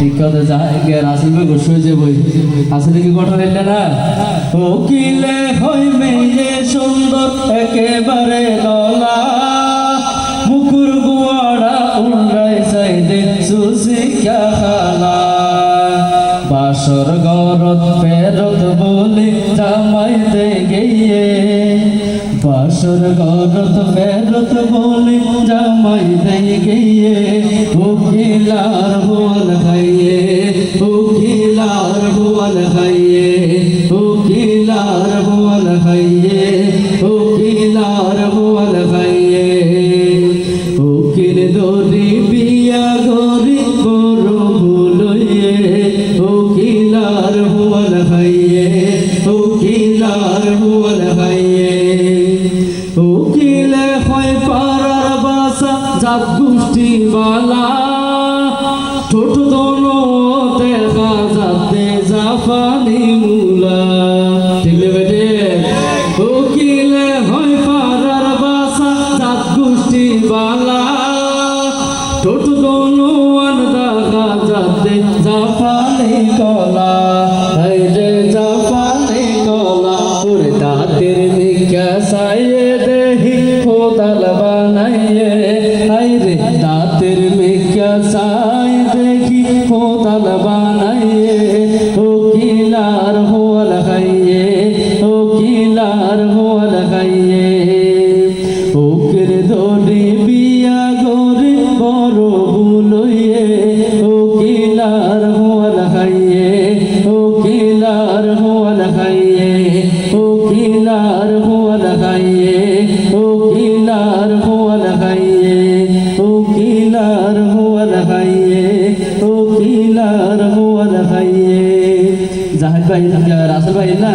ঠিক কথা যায় ভাই গোস হয়ে যাবই আসলে কি গঠন এলে না? ও কিলে হই মেয়ে সুন্দর, একেবারে গলা মুকুর গুয়াড়া উড়াই যাই দে সুশিক্ষা খালা। বাসর গরত ফেরত বলে জামাইতে গিয়ে। বাসর গরত ফেরত বলে জামাইতে গিয়ে। উকিলার বল বল খাইয়ে উকিলার বল খাইয়ে উকিলার বল খাইয়ে উকিল দরি বিয়া গরি বড় ভুলইয়ে উকিলার বল খাইয়ে উকিলার বল খাইয়ে উকিলে হয় পারার বাসা, জাত গোষ্ঠী বালা ছোট জাফানি মুলা। ঠিক বেটে, উকিলে হয় পারার বাসা, জাত গোষ্ঠী বালা। ছোট দোনো দেখা যাতে জাফানি কলা। যে জাফানি কলা, ওরে দাঁতের দিকে সাইয়ে দেহি খোদাল বানাইয়ে। হাই রে, দাঁতের মিকা সাই দেখি খোদাল বানাইয়ে। জাহিদ ভাই রাসেল ভাই না?